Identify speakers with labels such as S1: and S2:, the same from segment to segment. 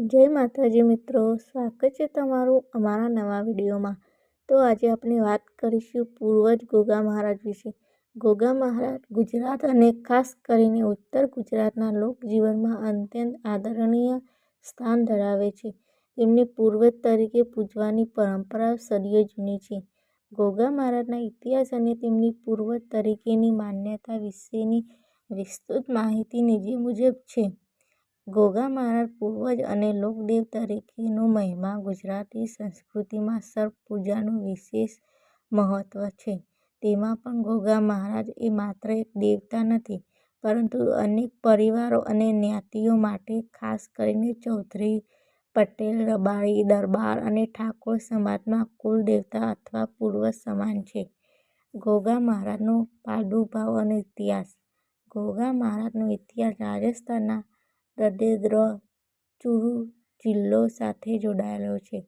S1: જય માતાજી મિત્રો, સ્વાગત છે તમારું અમારા નવા વિડીયોમાં. તો આજે આપણે વાત કરીશું પૂર્વજ ગોગા મહારાજ વિશે. ગોગા મહારાજ ગુજરાત અને ખાસ કરીને ઉત્તર ગુજરાતના લોકજીવનમાં અત્યંત આદરણીય સ્થાન ધરાવે છે. તેમને પૂર્વજ તરીકે પૂજવાની પરંપરા સદીઓ જૂની છે. ગોગા મહારાજના ઇતિહાસ અને તેમની પૂર્વજ તરીકેની માન્યતા વિશેની વિસ્તૃત માહિતી નીચે મુજબ છે. ગોગા મહારાજ પૂર્વજ અને લોકદેવ તરીકેનો મહિમા ગુજરાતી સંસ્કૃતિમાં સર્પ પૂજાનું વિશેષ મહત્વ છે. તેમાં પણ ગોગા મહારાજ એ માત્ર એક દેવતા નથી, પરંતુ અનેક પરિવારો અને જ્ઞાતિઓ માટે ખાસ કરીને ચૌધરી પટેલ રબારી દરબાર અને ઠાકોર સમાજમાં કુલદેવતા અથવા પૂર્વજ સમાન છે. ગોગા મહારાજનો પ્રાદુર્ભાવ અને ઇતિહાસ. ગોગા મહારાજનો ઇતિહાસ રાજસ્થાનના દદેદ્ર ચુરુ જિલ્લો સાથે જોડાયેલો છે.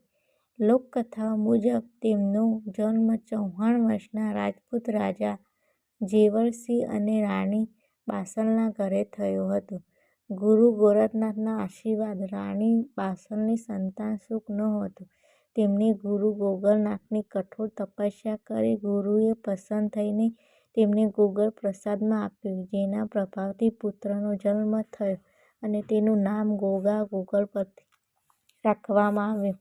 S1: લોકકથાઓ મુજબ તેમનો જન્મ ચૌહાણ વંશના રાજપૂત રાજા ઝેવરસિંહ અને રાણી બાસલના ઘરે થયો હતો. ગુરુ ગોરખનાથના આશીર્વાદ રાણી બાસલને સંતાન સુખ નહોતું તેમણે ગુરુ ગોરખનાથની કઠોર તપસ્યા કરી ગુરુએ પ્રસન્ન થઈને તેમને ગોગલ પ્રસાદમાં આપ્યો, જેના પ્રભાવથી પુત્રનો જન્મ થયો. અને તેનું નામ ગોગા ગોગલ પરથી રાખવામાં આવ્યું.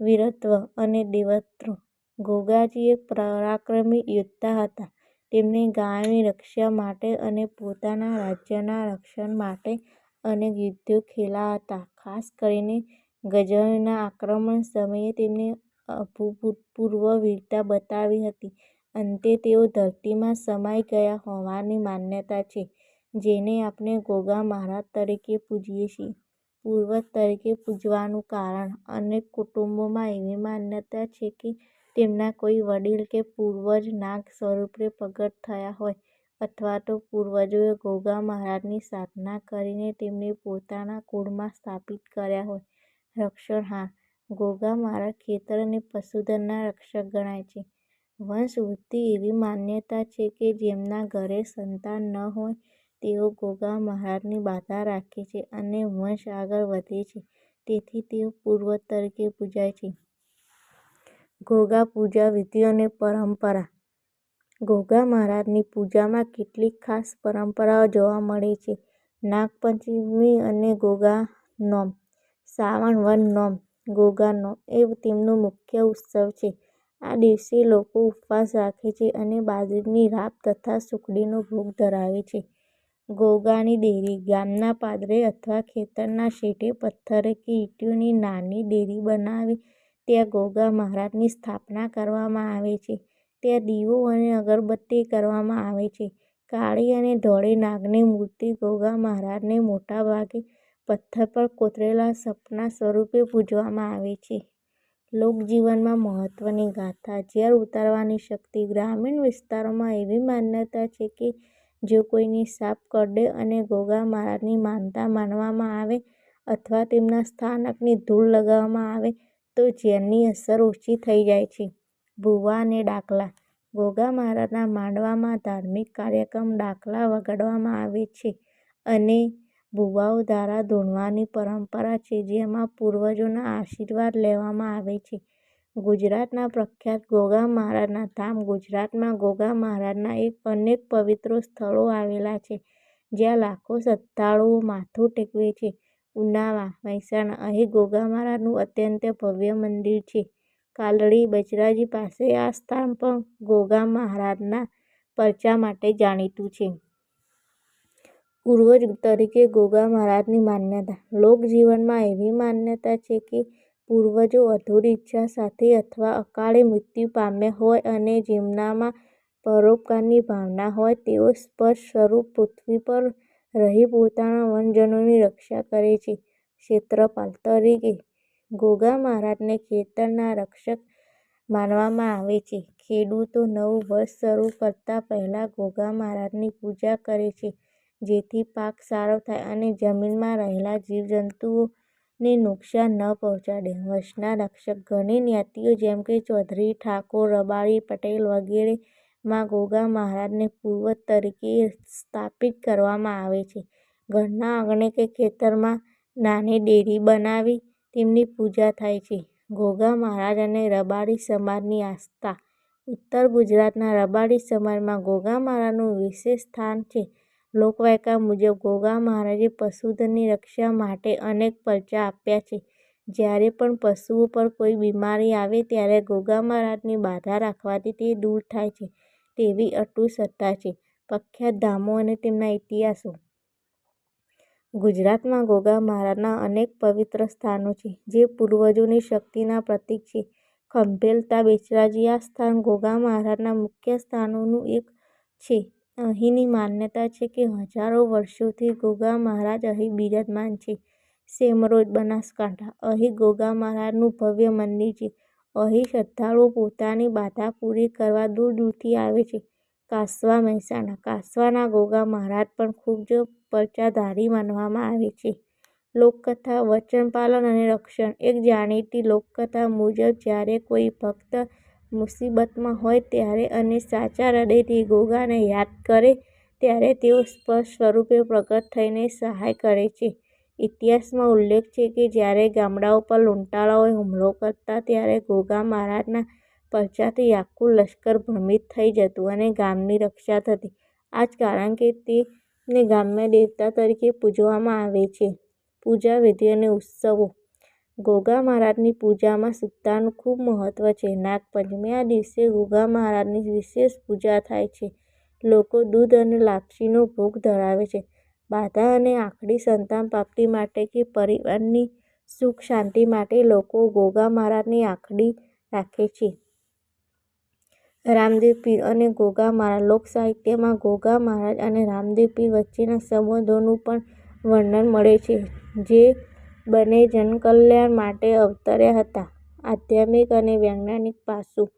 S1: વીરત્વ અને દેવત્વ. ગોગાજી એક પરાક્રમી યોદ્ધા હતા. તેમણે ગાયોની રક્ષા માટે અને પોતાના રાજ્યના રક્ષણ માટે અનેક યુદ્ધો ખેલા હતા. ખાસ કરીને ગજવના આક્રમણ સમયે તેમણે અભૂતપૂર્વ વીરતા બતાવી હતી. અંતે તેઓ ધરતીમાં સમાઈ ગયા હોવાની માન્યતા છે. જેને આપણે ગોગા મહારાજ તરીકે પૂજીએ છીએ. પૂર્વજ તરીકે પૂજવાનું કારણ અનેક કુટુંબોમાં એવી માન્યતા છે કે તેમના કોઈ વડીલ કે પૂર્વજ નાગ સ્વરૂપે પ્રગટ થયા હોય અથવા તો પૂર્વજોએ ગોગા મહારાજની સાધના કરીને તેમને પોતાના કુળમાં સ્થાપિત કર્યા હોય. રક્ષણહાર ગોગા મહારાજ ખેતર અને પશુધનના રક્ષક ગણાય છે. વંશવૃદ્ધિ એવી માન્યતા છે કે જેમના ઘરે સંતાન ન હોય તેઓ ગોગા મહારાજની બાધા રાખે છે અને વંશ આગળ વધે છે. તેથી તેઓ પૂર્વજ તરીકે પૂજાય છે. ગોગા પૂજા વિધિ અને પરંપરા. ગોગા મહારાજની પૂજામાં કેટલીક ખાસ પરંપરાઓ જોવા મળે છે. નાગપંચમી અને ગોગા નોમ. શ્રાવણ વદ નોમ. ગોગા નોમ એ તેમનો મુખ્ય ઉત્સવ છે. આ દિવસે લોકો ઉપવાસ રાખે છે અને બાજરીની રાબ તથા સુખડીનો ભોગ ધરાવે છે. ગોગાની દેરી ગામના પાદરે અથવા ખેતરના શેઠે પથ્થર કે ઈંટોની નાની દેરી બનાવી ત્યાં ગોગા મહારાજની સ્થાપના કરવામાં આવે છે. ત્યાં દીવો અને અગરબત્તી કરવામાં આવે છે. કાળી અને ધોળી નાગની મૂર્તિ ગોગા મહારાજને મોટાભાગે પથ્થર પર કોતરેલા સપના સ્વરૂપે પૂજવામાં આવે છે. લોકજીવનમાં મહત્ત્વની ગાથા, ઝેર ઉતારવાની શક્તિ ગ્રામીણ વિસ્તારોમાં એવી માન્યતા છે કે જો કોઈને સાપ કરડે અને ગોગા મહારાજની માનતા માનવામાં આવે અથવા તેમના સ્થાનકની ધૂળ લગાવવામાં આવે, તો ઝેરની અસર ઓછી થઈ જાય છે. ભૂવા અને ડાકલા. ગોગા મહારાજના માંડવામાં ધાર્મિક કાર્યક્રમ ડાકલા વગાડવામાં આવે છે અને ભૂવાઓ દ્વારા ધૂણવાની પરંપરા છે જેમાં પૂર્વજોના આશીર્વાદ લેવામાં આવે છે. ગુજરાતના પ્રખ્યાત ગોગા મહારાજના ધામ ગુજરાતમાં ગોગા મહારાજના અનેક પવિત્ર સ્થળો આવેલા છે, જ્યાં લાખો શ્રદ્ધાળુઓ માથું ટેકવે છે. ઉનાવા, મહેસાણા અહીં ગોગા મહારાજનું અત્યંત ભવ્ય મંદિર છે. કાલડી, બજરાજી પાસે આ સ્થાન પણ ગોગા મહારાજના પરચા માટે જાણીતું છે. પૂર્વજ તરીકે ગોગા મહારાજની માન્યતા. લોકજીવનમાં એવી માન્યતા છે કે પૂર્વજો અધૂરી ઈચ્છા સાથે અથવા અકાળે મૃત્યુ પામ્યા હોય અને જેમનામાં પરોપકારની ભાવના હોય, તેઓ સ્પષ્ટ સ્વરૂપ પૃથ્વી પર રહી પોતાના વનજનોની રક્ષા કરે છે. ક્ષેત્રપાલ તરીકે ગોગા મહારાજને ખેતરના રક્ષક માનવામાં આવે છે. ખેડૂતો નવું વર્ષ શરૂ કરતા પહેલા ગોગા મહારાજની પૂજા કરે છે, જેથી પાક સારો થાય અને જમીનમાં રહેલા જીવજંતુઓને નુકસાન ન પહોંચાડે. વંશના રક્ષક ઘણી જ્ઞાતિઓ જેમ કે ચૌધરી ઠાકોર રબારી પટેલ વગેરે માં ગોગા મહારાજને પૂર્વજ તરીકે સ્થાપિત કરવામાં આવે છે ઘરના આંગણે કે ખેતરમાં નાની ડેરી બનાવી તેમની પૂજા થાય છે. ગોગા મહારાજ અને રબારી સમાજની આસ્થા ઉત્તર ગુજરાતના રબારી સમાજમાં ગોગા મહારાજનું વિશેષ સ્થાન છે. લોકવાયકા મુજબ ગોગા મહારાજે પશુધનની રક્ષા માટે અનેક પરચા આપ્યા છે. જ્યારે પણ પશુઓ પર કોઈ બીમારી આવે ત્યારે ગોગા મહારાજની બાધા રાખવાથી તે દૂર થાય છે તેવી અટૂટ સત્તા છે. પ્રખ્યાત ધામો અને તેમના ઇતિહાસો ગુજરાતમાં ગોગા મહારાજના અનેક પવિત્ર સ્થાનો છે, જે પૂર્વજોની શક્તિના પ્રતીક છે. ખંભેલતા બેચરાજી આ સ્થાન ગોગા મહારાજના મુખ્ય સ્થાનોનું એક છે. અહીંની માન્યતા છે કે હજારો વર્ષોથી ગોગા મહારાજ અહીં બિરાજમાન છે. સેમરોજ બનાસકાંઠા અહીં ગોગા મહારાજનું ભવ્ય મંદિર છે. અહીં શ્રદ્ધાળુઓ પોતાની બાધા પૂરી કરવા દૂર દૂરથી આવે છે. કાસવા મહેસાણા કાસવાના ગોગા મહારાજ પણ ખૂબ જ પરચાધારી માનવામાં આવે છે. લોકકથા, વચનપાલન અને રક્ષણ એક જાણીતી લોકકથા મુજબ જ્યારે કોઈ ભક્ત મુસીબતમાં હોય ત્યારે અને સાચા હૃદયથી ગોગાને યાદ કરે ત્યારે તેઓ સ્પષ્ટ સ્વરૂપે પ્રગટ થઈને સહાય કરે છે. ઇતિહાસમાં ઉલ્લેખ છે કે જ્યારે ગામડાઓ પર લૂંટાળાઓએ હુમલો કરતા ત્યારે ગોગા મહારાજના પરચાથી આખું લશ્કર ભ્રમિત થઈ જતું અને ગામની રક્ષા થતી. આ જ કારણ કે તેને ગામના દેવતા તરીકે પૂજવામાં આવે છે. પૂજા વિધિ અને ઉત્સવો ગોગા મહારાજની પૂજામાં શુદ્ધતાનું ખૂબ મહત્વ છે. નાગપંચમી આ દિવસે ગોગા મહારાજની વિશેષ પૂજા થાય છે. લોકો દૂધ અને લાપસીનો ભોગ ધરાવે છે. બાધા અને આખરી સંતાન પ્રાપ્તિ માટે કે પરિવારની સુખ શાંતિ માટે લોકો ગોગા મહારાજની આખડી રાખે છે. રામદેવ પીર અને ગોગા મહારાજ લોકસાહિત્યમાં ગોગા મહારાજ અને રામદેવ પીર વચ્ચેના સંબંધોનું પણ વર્ણન મળે છે. જે બંને જનકલ્યાણ માટે અવતર્યા હતા. આધ્યાત્મિક અને વૈજ્ઞાનિક પાસું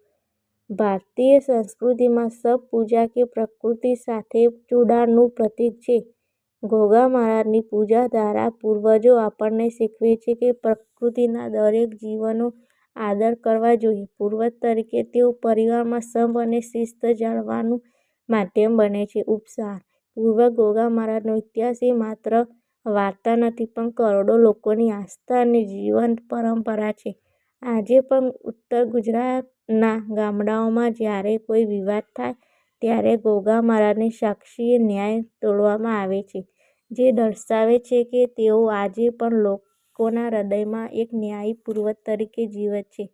S1: ભારતીય સંસ્કૃતિમાં સબ પૂજા કે પ્રકૃતિ સાથે જોડાણનું પ્રતીક છે. ગોગા મહારાજની પૂજા દ્વારા પૂર્વજો આપણને શીખવે છે કે પ્રકૃતિના દરેક જીવનો આદર કરવા જોઈએ. પૂર્વજ તરીકે તેઓ પરિવારમાં સંપ અને શિસ્ત જાળવવાનું માધ્યમ બને છે. ઉપસાર પૂર્વ ગોગા મહારાજનો ઇતિહાસ એ માત્ર વાર્તા નથી, પણ કરોડો લોકોની આસ્થા અને જીવંત પરંપરા છે. આજે પણ ઉત્તર ગુજરાતના ગામડાઓમાં જ્યારે કોઈ વિવાદ થાય, ત્યારે ગોગા મહારાજની સાક્ષીએ ન્યાય તોડવામાં આવે છે. જે દર્શાવે છે કે તેઓ આજે પણ લોકોના હૃદયમાં એક ન્યાયી પૂર્વજ તરીકે જીવે છે.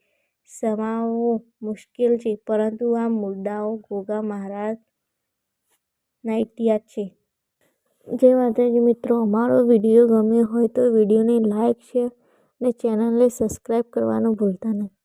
S1: સમાવવો મુશ્કેલ છે, પરંતુ આ મુદ્દાઓ ગોગા મહારાજના ઇતિહાસ છે. જય માતાજી મિત્રો અમારો વીડિયો ગમ્યો હોય તો વિડીયોને લાઇક શેર અને ચેનલને સબસ્ક્રાઈબ કરવાનું ભૂલતા નહીં.